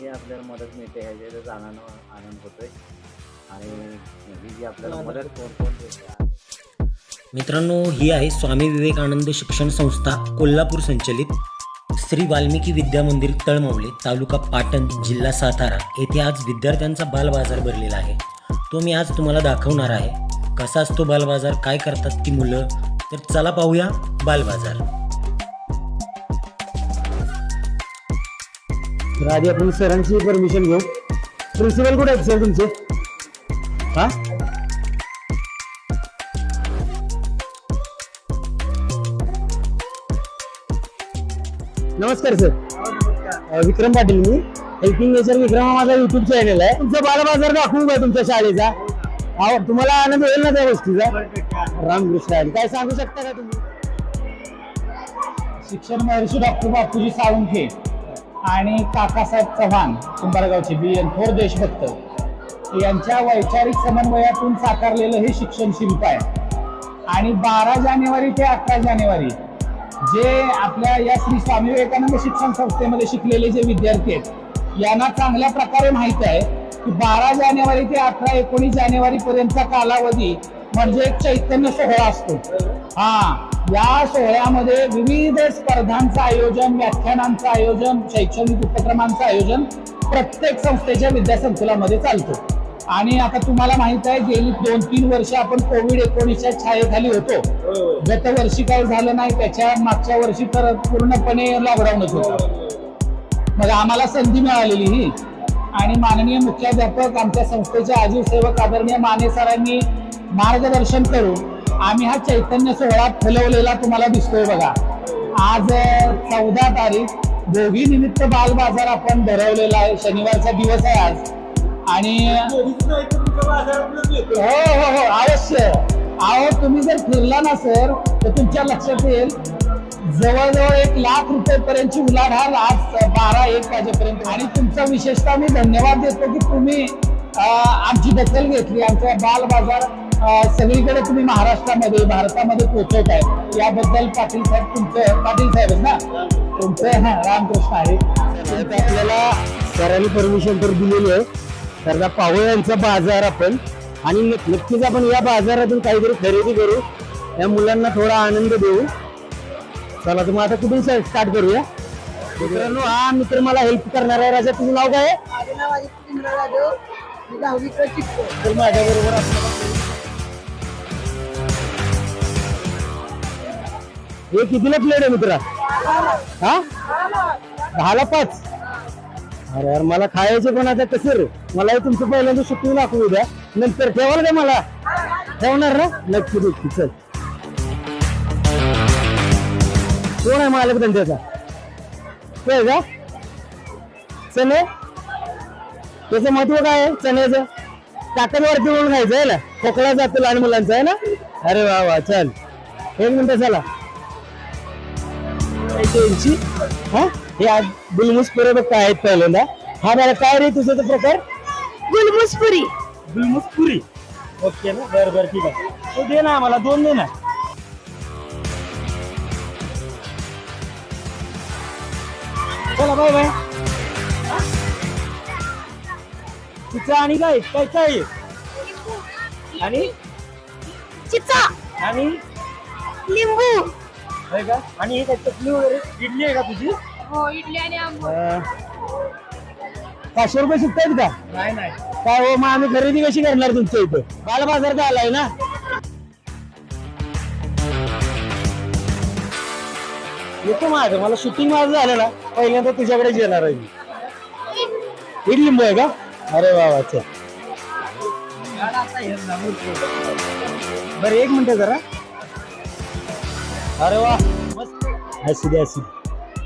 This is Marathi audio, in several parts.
हे आपल्याला मदत मिळते ह्याच्यातच आनंद आनंद होतोय. आणि ही जी आपल्याला मदत कोण कोण देते. मित्रांनो ही आहे स्वामी विवेकानंद शिक्षण संस्था कोल्हापूर संचलित श्री वाल्मिकी विद्या मंदिर तळमवले तालुका पाटण जिल्हा सातारा. येथे आज विद्यार्थ्यांचा बालबाजार भरलेला आहे. तो मी आज तुम्हाला दाखवणार आहे कसा असतो बालबाजार काय करतात ती मुलं. तर चला पाहूया बालबाजार. तर आधी आपण सरांची परमिशन घेऊ. प्रिन्सिपल कुठे आहेत सर तुमचे? हा? नमस्कार सर. विक्रम पाटील मी. हेल्पिंग नेचर विक्रम हा माझा युट्यूब चॅनल आहे. तुमचा बालबाजार दाखवू का तुमच्या शाळेचा. अहो, तुम्हाला आनंद होईल ना त्या गोष्टीचा? रामकृष्ण हरी. काय सांगू शकता का तुम्ही? शिक्षण महर्षी डॉक्टर बापूजी साळुंखे आणि काकासाहेब चव्हाण कुंभारगावचे बी एन थोर देशभक्त यांच्या वैचारिक समन्वयातून साकारलेलं हे शिक्षण शिल्प आहे. आणि बारा जानेवारी ते अकरा जानेवारी जे आपल्या या श्री स्वामी विवेकानंद शिक्षण संस्थेमध्ये शिकलेले जे विद्यार्थी आहेत यांना चांगल्या प्रकारे माहीत आहे की बारा जानेवारी ते अठरा एकोणीस जानेवारी पर्यंतचा कालावधी म्हणजे एक चैतन्य सोहळा असतो. हा या सोहळ्यामध्ये विविध स्पर्धांचं आयोजन व्याख्यानांचं आयोजन शैक्षणिक उपक्रमांचं आयोजन प्रत्येक संस्थेच्या विद्यासंकुलामध्ये चालतो. आणि आता तुम्हाला माहीत आहे गेली दोन तीन वर्ष आपण कोविड एकोणीसच्या छायेखाली होतो. गत वर्षी काही झालं नाही त्याच्या मागच्या वर्षी तर पूर्णपणे लॉकडाऊनच होतं. मग आम्हाला संधी मिळालेली ही. आणि माननीय मुख्याध्यापक आमच्या संस्थेचे आजीव सेवक आदरणीय माने सरांनी मार्गदर्शन करून आम्ही हा चैतन्य सोहळा फुलवलेला तुम्हाला दिसतोय बघा. आज चौदा तारीख दोघी निमित्त बाल बाजार आपण भरवलेला आहे. शनिवारचा दिवस आहे आज. आणि हो हो हो अवश्य. अहो तुम्ही जर फिरला ना सर तर तुमच्या लक्षात येईल जवळजवळ एक लाख रुपयेपर्यंतची उलाढाल आज बारा एक वाजेपर्यंत. आणि तुमचा विशेषतः मी धन्यवाद देतो की तुम्ही आमची दखल घेतली. आमचा बाल बाजार सगळीकडे तुम्ही महाराष्ट्रामध्ये भारतामध्ये पोहोचवताय. याबद्दल पाटील साहेब तुमचं पाटील साहेब ना? तुमचं हा रामकृष्ण आहे. आपल्याला सरांनी परमिशन तर दिलेली आहे. तर आता पाहू यांचा बाजार आपण आणि नक्कीच आपण या बाजारातून काहीतरी खरेदी करू. या मुलांना थोडा आनंद देऊ. चला तुम्ही आता कुठून स्टार्ट करूया? मित्रांनो हा मित्र मला हेल्प करणार आहे. राजा तुझं नाव काय आहे? माझं नाव आदित्य इंद्र जाधव. मी दहावीकडे शिकतो तर माझ्या बरोबर हे कितीला प्लेट आहे मित्रा? हा? दहाला पाच. अरे यार मला खायचे पण आता कसं रे? मला तुमचं पहिल्यांदा सुट्टी दाखवू द्या. नंतर ठेवाल का मला? ठेवणार ना? नक्की नक्की. चल. कोण आहे मालक धंद्याचा? तो आहे का? चणे त्याचं महत्त्व काय आहे? चण्याचं? ताकदवरती म्हणून खायचं आहे ना? खोकला जातो लहान मुलांचा आहे ना? अरे वा वा चल. एक मिनिट चला. त्यांची हा? हे आज पुरे बघ काय आहेत पहिल्यांदा. हा बरं काय रे तुझं तो प्रकार? गुलमुसपुरी गुलमुस पुरी. ओके ना? बरं बरं ठीक आहे. तो दे ना आम्हाला दोन दे ना. चला बाय बाय. तिचं आणि काय काय काय आहे? आणि? चिचा. आणि? लिंबू. आहे का? आणि हे काय चटणी वगैरे? इडली आहे का तुझी? हो इडली आणि आंबो अं, पाचशे रुपये शिकतायत का? नाही नाही. काय हो मग आम्ही खरेदी कशी करणार तुमच्या इथं? बाल बाजार का आलाय ना? येतो माझं. मला शूटिंग माझं झालं ना पहिल्यांदा तुझ्याकडेच येणार आहे मी. इडली लिंबू आहे का? अरे चल. बरं एक मिनिट जरा. अरे वा मस्त. असू दे असू दे.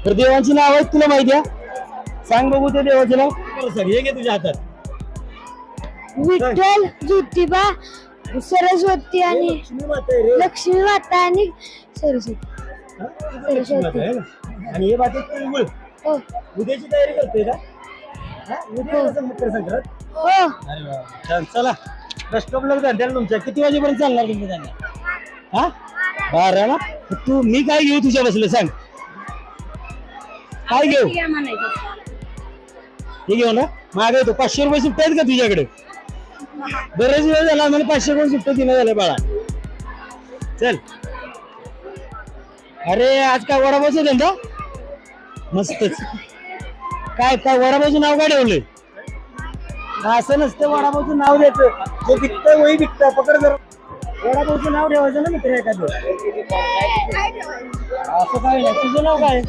तर देवांची नाव आहेत तुला माहिती आहे? सांग बघू ते देवाचे नाव. सर हे घे तुझ्या हातात. विठ्ठल ज्योतिबा सरस्वती आणि लक्ष्मी माता आणि सरस्वती. हा? आणि हे बाकी तिळगुळ हो. उद्याची तयारी करतोय का? हा? उद्या मकर संक्रांत हो. अरे वा छान. चला. लक धंद्याला तुमच्या. किती वाजेपर्यंत चालणार तुमचं धंदा हा? बारा ना तू मी काय घेऊ तुझ्या बसलं? सांग. काय घेऊ? हे घेऊ ना? मागे येतो. पाचशे रुपये सुट्टे आहेत का तुझ्याकडे? बरेच वेळ झाला आम्हाला पाचशे रुपये सुट्टे दिलं झालं बाळा. चल. अरे आज काय वडापावचा धंदा मस्तच. काय काय वडापावचं नाव काय ठेवलंय? असं नसतं वडापावचं नाव द्यायचं. जे विकतं वही विकतं पकड जर. वडापावचं नाव ठेवायचं ना मित्र एखादं. असं काय नाही. तुझं नाव काय?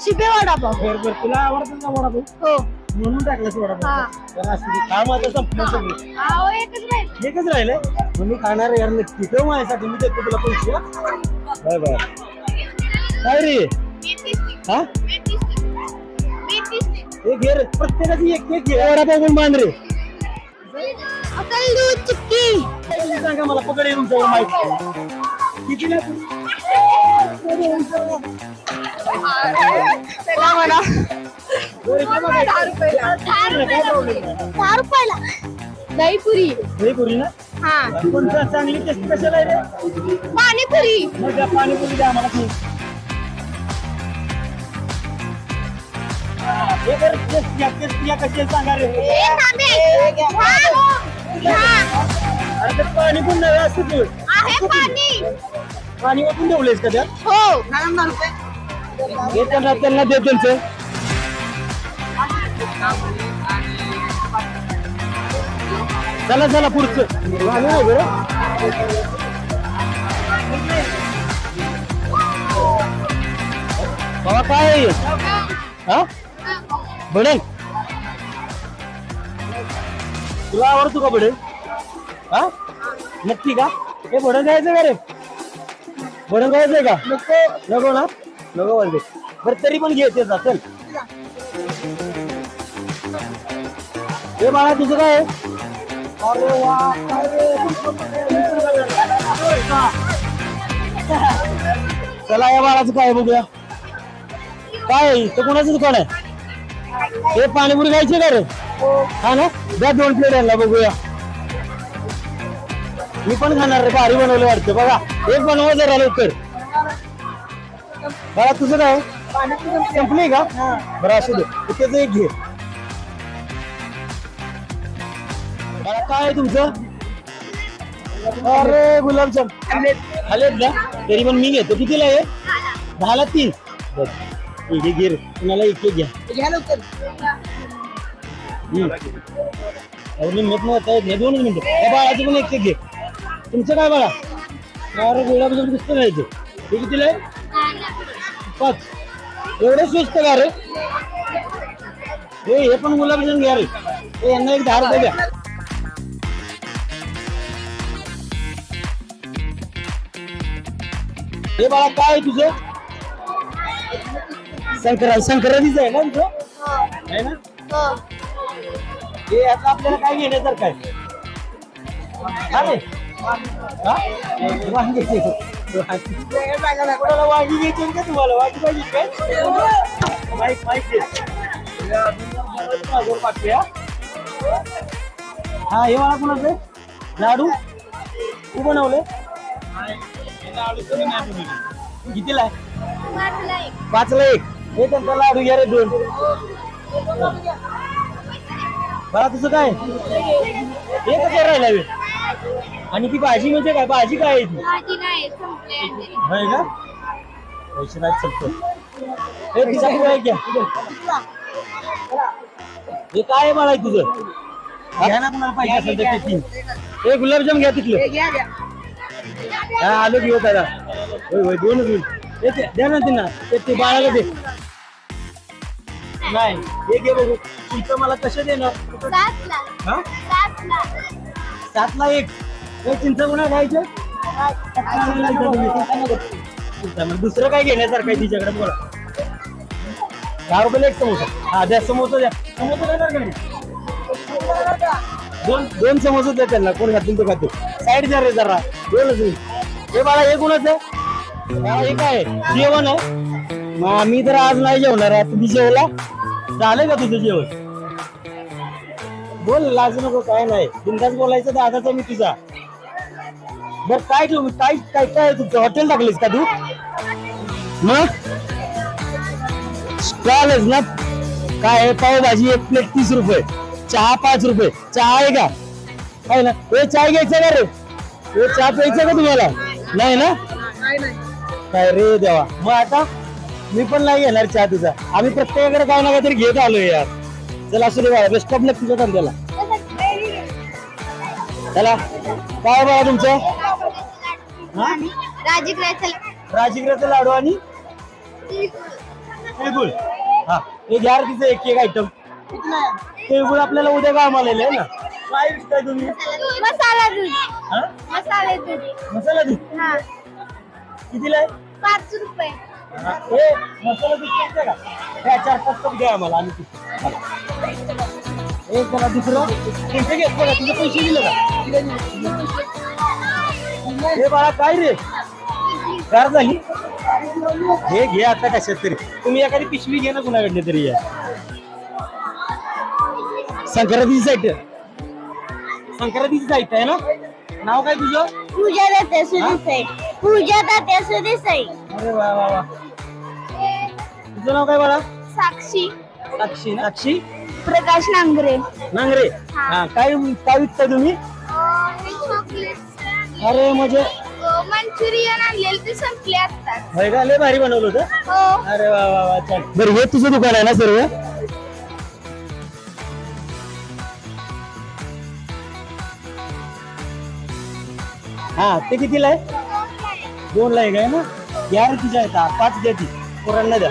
शिपे वडापाव बर बर. तुला आवडतं का वडापाव हो. म्हणून टाकलंस हा. वडापाव तर असं ते काम आता संपलं सगळं. एकच नाही एकच राहिलंय? मग मी खाणार यार नक्की. ठेव माझ्यासाठी. मी देतो तुला पैसे बाय बाय? काय रे? हा? हे घे रे. प्रत्येकाची एक एक घे. वडापाव बांध रे. सांगा मला पकड माहिती दहा रुपयाला. दहीपुरी. पुरी ना? हा. चा- चांगली टेस्ट कशाला आहे रे? पाणीपुरी. मग त्या पाणीपुरी द्या आम्हाला खूप हे बरं, टेस्ट घ्या, टेस्ट घ्या, कशी आहे सांगा रे. हे तांबे. हा. हा. अरे ते पाणी पण नव्हे असं तू. आहे पाणी. पाणी ठेवलेस का त्यात? हो. हे त्यांना त्यांना दे त्यांचं. चला चला पुढचं. पाणी नाही बरं बाबा काय हा? बडेल. तुला आवडतो का बडेल? हा? नक्की का? हे बडं जायचं का रे? बडं जायचंय का? नको नको ना. नको वाजले बरं तरी पण घे जा चल हे बाळा तुझं काय आहे? अरे वा काय रे? चला या बाळाचं काय बघूया. काय आहे? ते कोणाचं दुकान आहे? हे पाणीपुरी खायचे का रे? हा ना? द्या दोन प्लेट यांना बघूया. मी पण खाणार रे भारी बनवलं वाटतं. बघा एक बनवा जरा लवकर. बाळा तुझं काय? संपली का? बरं असू दे. त्याचं एक घे. काय आहे तुमचं? अरे गुलाबजाम आलेत ना? तरी पण मी घेतो. कितीला आहे? दहाला तीन बरं. ठीक आहे घे रे. तुम्हाला एक एक घ्या. मी मिनिट येत नाही दोनच मिनिटं. या बाळाचं पण एक एक घे. तुमचं काय बाळा? अरे गुलाबजाम दिसतं नाही ते हे कितीला आहे? पाच. एवढं स्वस्त का रे? हे हे पण गुलाबजाम घ्या रे. यांना एक दहा रुपये द्या. हे बाळा काय आहे तुझं संक्रांत संक्रांतीच आहे ना तुझं आहे ना हे आता आपल्याला काय घेण्यासारखं आहे हा रे? हा? वांगी घे. वांगी. कोणाला वांगी घ्यायची का तुम्हाला वांगी पाहिजे काय माईक माईक हा हे मला कुणाचं आहे? लाडू तू बनवले कितीला आहे? पाचला एक. हे त्यांचा लाडू घ्या रे दोन. बाळा तुझं काय? हे कसं राहिला वे आणि ती भाजी म्हणजे काय? भाजी काय आहे ती? भाजी नाही संपले होय का? पैसे नाही चलतो हे तिचा पुढे घ्या हे काय आहे बाळा तुझं? घ्या ना कुणाला पाहिजे असेल तर ते तीन हे गुलाबजाम घ्या तिथलं. हा आलो घेऊ त्याला होय होय दोनच होईल. हे ते- द्या ना त्यांना ते ते बाळाला दे. नाही हे घे बघू. तुमचं मला कसं देणार? सातला. हा? सातला. सातला एक. हे चिंच गुन्हा खायचे दुसरं काय घेण्यासारखं आहे तिच्याकडे बोला. दहा रुपयाला एक समोसा. हा द्या समोसा द्या. समोसा देणार का? नाही? दोन दोन समोसा द्या त्यांना. कोण खातील तो खातो साईड द्या रे जरा. दोनच होईल. हे बाळा हे आहे? एक हे काय आहे? जेवण आहे? मग आम्ही तर आज नाही जेवणार आहे. तुम्ही जेवला? झालं का तुझं जेवण? बोल लाज नको काय नाही. बिंदास बोलायचं दादाचा मी तुझा. बर काय ठेवू काय काय काय तुमचं? हॉटेल टाकलीस का तू? मग? स्टॉलच ना. काय आहे? पावभाजी एक प्लेट तीस रुपये. चहा पाच रुपये. चहा आहे का? काय ना? हे चहा घ्यायचं का रे? हे चहा प्यायचं का तुम्हाला? नाही ना? काय रे देवा. मग आता मी पण नाही घेणार चहा तुझा. आम्ही प्रत्येकाकडे काय ना काहीतरी घेत आलोय यार. चला असू दे बाळा बेस्ट ऑफ लक तुझ्या धंद्याला. चला. काय बाळा तुमचं? हा? राजगिराचा लाडू आणि? तिळगुळ. हा. हे घ्या रे तिचं एक एक आयटम तिळगुळ आपल्याला उद्या कामाला आहे ना? काय विकताय तुम्ही? मसाला दूध. हा? मसाले दूध. मसाला दूध? हा. कितीला आहे? पाच रुपये. हा, हे मसाला दूध प्यायचं का? हे चार पाच कप द्या आम्हाला आम्ही पितो. चला. एक जरा दुसरं. पैसे घेत बघा तुझे पैसे दिले का? हे बाळा काय रे? कार झाली? हे घे आता कशात तरी. तुम्ही एखादी पिशवी घे ना कुणाकडली तरी या. संक्रांतीची साईट संक्रांतीची साईट आहे ना? नाव काय तुझं? पूजा जाते सुदेसाई पूजा जाते सुदेसाई अरे वा वा वा. तुझं नाव काय बाळा? साक्षी. साक्षी ना? साक्षी? प्रकाश नांगरे. नांगरे. हा. काय काय विकताय तुम्ही? अरे म्हणजे? मंचुरियन आणलेलं ते संपले आता होय का? लय भारी बनवलं होतं. हो. अरे वा वा वा छान. बरं हे तुझं दुकान आहे ना सर्व? हा ते कितीला आहे? दोनला आहे काय ना घ्या रे तुझ्या पाच द्या ती. पोरांना द्या.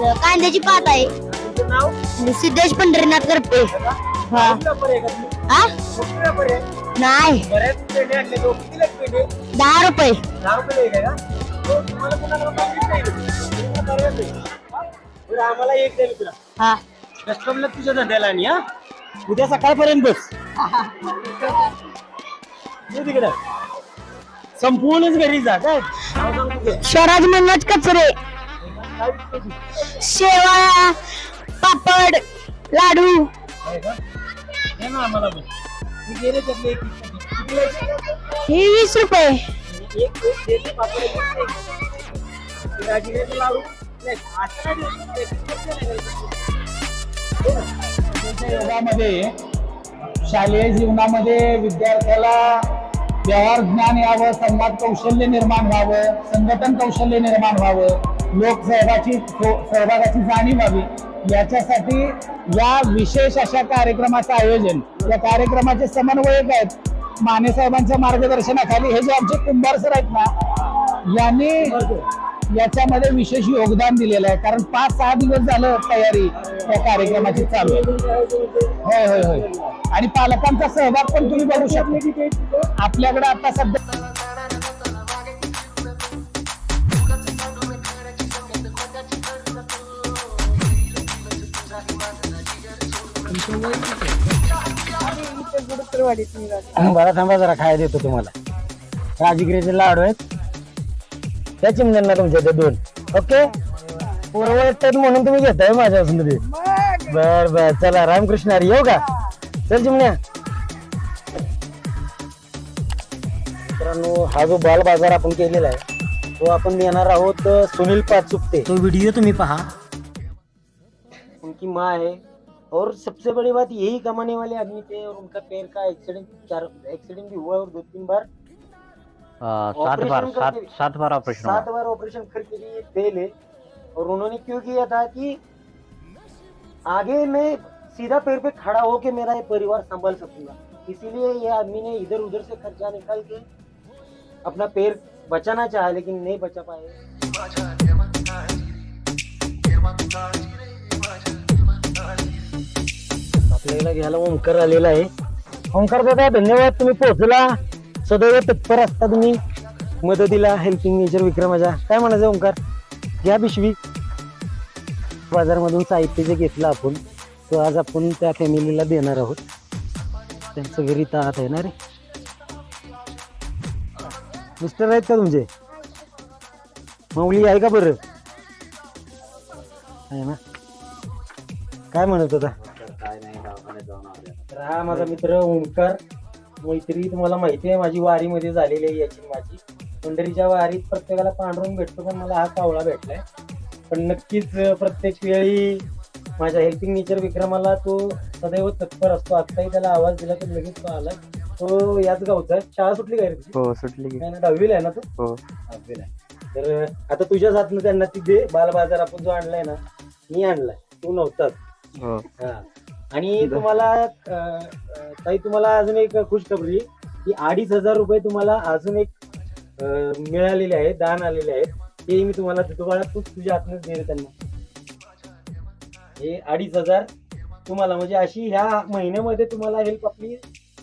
कांद्याची पात आहे. तुमचं नाव? सिद्धेश पंढरीनाथ करते. हा. व्यापारी आहे का तुम्ही? हा? मोठे व्यापारी आहे? नाही. बऱ्याच आणले तो दहा रुपये. दहा रुपये आहे का? तो तुम्हाला कोणाला मागितलं नाही. तुम्हाला बऱ्याच आहे. बरं, आम्हाला एक द्या मित्रा. हा. कस्टमरला तुझ्या धंद्याला आणि हा? उद्या सकाळपर्यंत बस. ये तिकडं. संपूर्णच घरी जा काय? नाव सांग तुझं. स्वराज मनोज कचरे? शेवाळा पापड लाडू? ही वीस रुपये. शालेय जीवनामध्ये विद्यार्थ्याला व्यवहार ज्ञान यावं संवाद कौशल्य निर्माण व्हावं संघटन कौशल्य निर्माण व्हावं. लोकसहभागाची हो, सहभागाची जाणीव व्हावी. याच्यासाठी या विशेष अशा कार्यक्रमाचं आयोजन या कार्यक्रमाचे समन्वयक आहेत माने साहेबांच्या मार्गदर्शनाखाली. हे जे आमचे कुंभार सर आहेत ना यांनी याच्यामध्ये विशेष योगदान दिलेलं आहे. कारण पाच सहा दिवस झालं तयारी या कार्यक्रमाची चालू होय होय होय. आणि पालकांचा सहभाग पण तुम्ही बघू शकता. आपल्याकडे आता सध्या मला थांबा जरा खायला देतो तुम्हाला. राजगिरीचे लाडू आहेत. त्या चिमण्यांना तुमच्या ते दोन. ओके? पूर्व येतात म्हणून तुम्ही घेताय ते. बर बर. चला रामकृष्ण हरी येऊ का? चल चिमण्या. मित्रांनो हा जो बाल बाजार आपण केलेला आहे तो आपण देणार आहोत सुनील पाचुकते तो व्हिडिओ तुम्ही पहा. उनकी माँ है और सबसे बड़ी बात यही कमाने वाले आदमी थे और उनका पैर का एक्सीडेंट चार एक्सीडेंट भी हुआ और दो तीन बार। सात बार सात सात बार ऑपरेशन सात बार ऑपरेशन करके भी ये फेल है। और उन्होंने क्यों किया था कि आगे मैं सीधा पैर पे खड़ा होके मेरा ये परिवार संभाल सकूँगा। इसीलिए ये आदमी ने इधर उधर से खर्चा निकाल के अपना पैर बचाना चाहा लेकिन नहीं बचा पाए आपल्याला घ्यायला ओंकार आलेला आहे. ओंकार दादा धन्यवाद तुम्ही पोहोचला. सदैव तत्पर असता तुम्ही. मदतीला हेल्पिंग नेचर विक्रमाच्या. काय म्हणायचं ओंकार? घ्या पिशवी. बाजारमधून साहित्य जे घेतलं आपण. तो आज आपण त्या फॅमिलीला देणार आहोत. त्यांचं घरी तात आहे ना रे? मिस्टर आहेत का तुमचे? माऊली आहे का बरं? आहे ना? काय म्हणत होता? तर हा माझा मित्र ओंकार. मैत्री तुम्हाला माहिती आहे माझी वारीमध्ये झालेली आहे याची माझी. पंढरीच्या वारीत प्रत्येकाला पांढरून भेटतो पण मला हा कावळा भेटलाय. पण नक्कीच प्रत्येक वेळी माझ्या हेल्पिंग नेचर विक्रमाला तो सदैव तत्पर असतो. आत्ताही त्याला आवाज दिला तर लगेच तो आला तो याच गावचा आहे. शाळा सुटली काय? हो सुटली की. काय ना दहावीला आहे ना तो? हो. दहावीला आहे. तर आता तुझ्याच हातनं त्यांना तिथे बालबाजार आपण जो आणलाय ना मी आणलाय. तू नव्हताच हो. हा. आणि तुम्हाला अं, अं, ताई तुम्हाला अजून एक खुशखबरी की अडीच हजार रुपये तुम्हाला अजून एक अं, मिळालेले आहेत दान आलेले आहेत. ते मी तुम्हाला देतो बाळा तू तुझ्या हातूनच दिले त्यांना. हे अडीच हजार तुम्हाला म्हणजे अशी ह्या महिन्यामध्ये तुम्हाला हेल्प आपली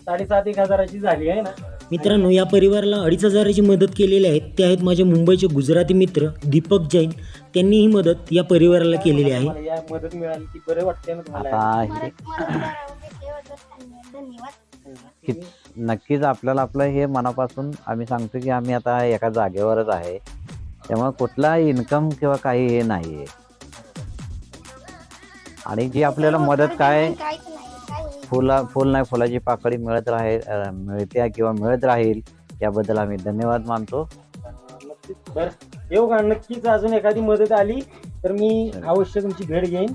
साडेसात एक हजाराची झाली आहे ना. मित्रांनो या परिवाराला अडीच हजाराची मदत केलेली आहे. ते आहेत माझे मुंबईचे गुजराती मित्र दीपक जैन. त्यांनी ही मदत या परिवाराला केलेली आहे. या मदत मिळाली ती बरं वाटते ना तुम्हाला. आता हे धन्यवाद. नक्कीच आपल्याला आपलं हे मनापासून आम्ही सांगतो की आम्ही आता एका जागेवरच आहे. त्यामुळे कुठला इन्कम किंवा काही हे नाही आहे आणि जी आपल्याला मदत काय काहीच नाही? फुला फुल नाही फुलाची पाकळी मिळत राहील अं, मिळते किंवा मिळत राहील याबद्दल आम्ही धन्यवाद मानतो. नक्कीच बरं. येऊ का? नक्कीच अजून एखादी मदत आली तर मी अवश्य तुमची भेट घेईन.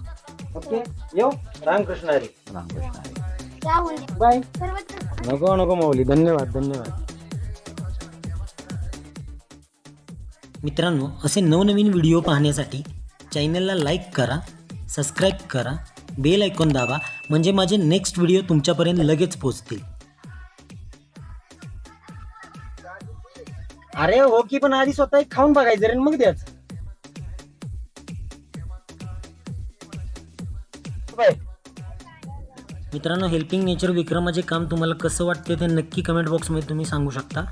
ओके? येऊ? रामकृष्ण हरी. रामकृष्ण हरी. बाय. नको नको माऊली. धन्यवाद धन्यवाद. मित्रांनो असे नवनवीन व्हिडिओ पाहण्यासाठी चॅनलला लाईक करा सबस्क्राईब करा बेल ऐकून दाबा म्हणजे माझे नेक्स्ट व्हिडिओ तुमच्यापर्यंत लगेच पोहोचतील. अरे हो की पण आधी स्वतः एक खाऊन बघायचं रे मग द्याच मित्रांनो हेल्पिंग नेचर विक्रमाचे काम तुम्हाला कसं वाटते ते नक्की कमेंट बॉक्समध्ये तुम्ही सांगू शकता.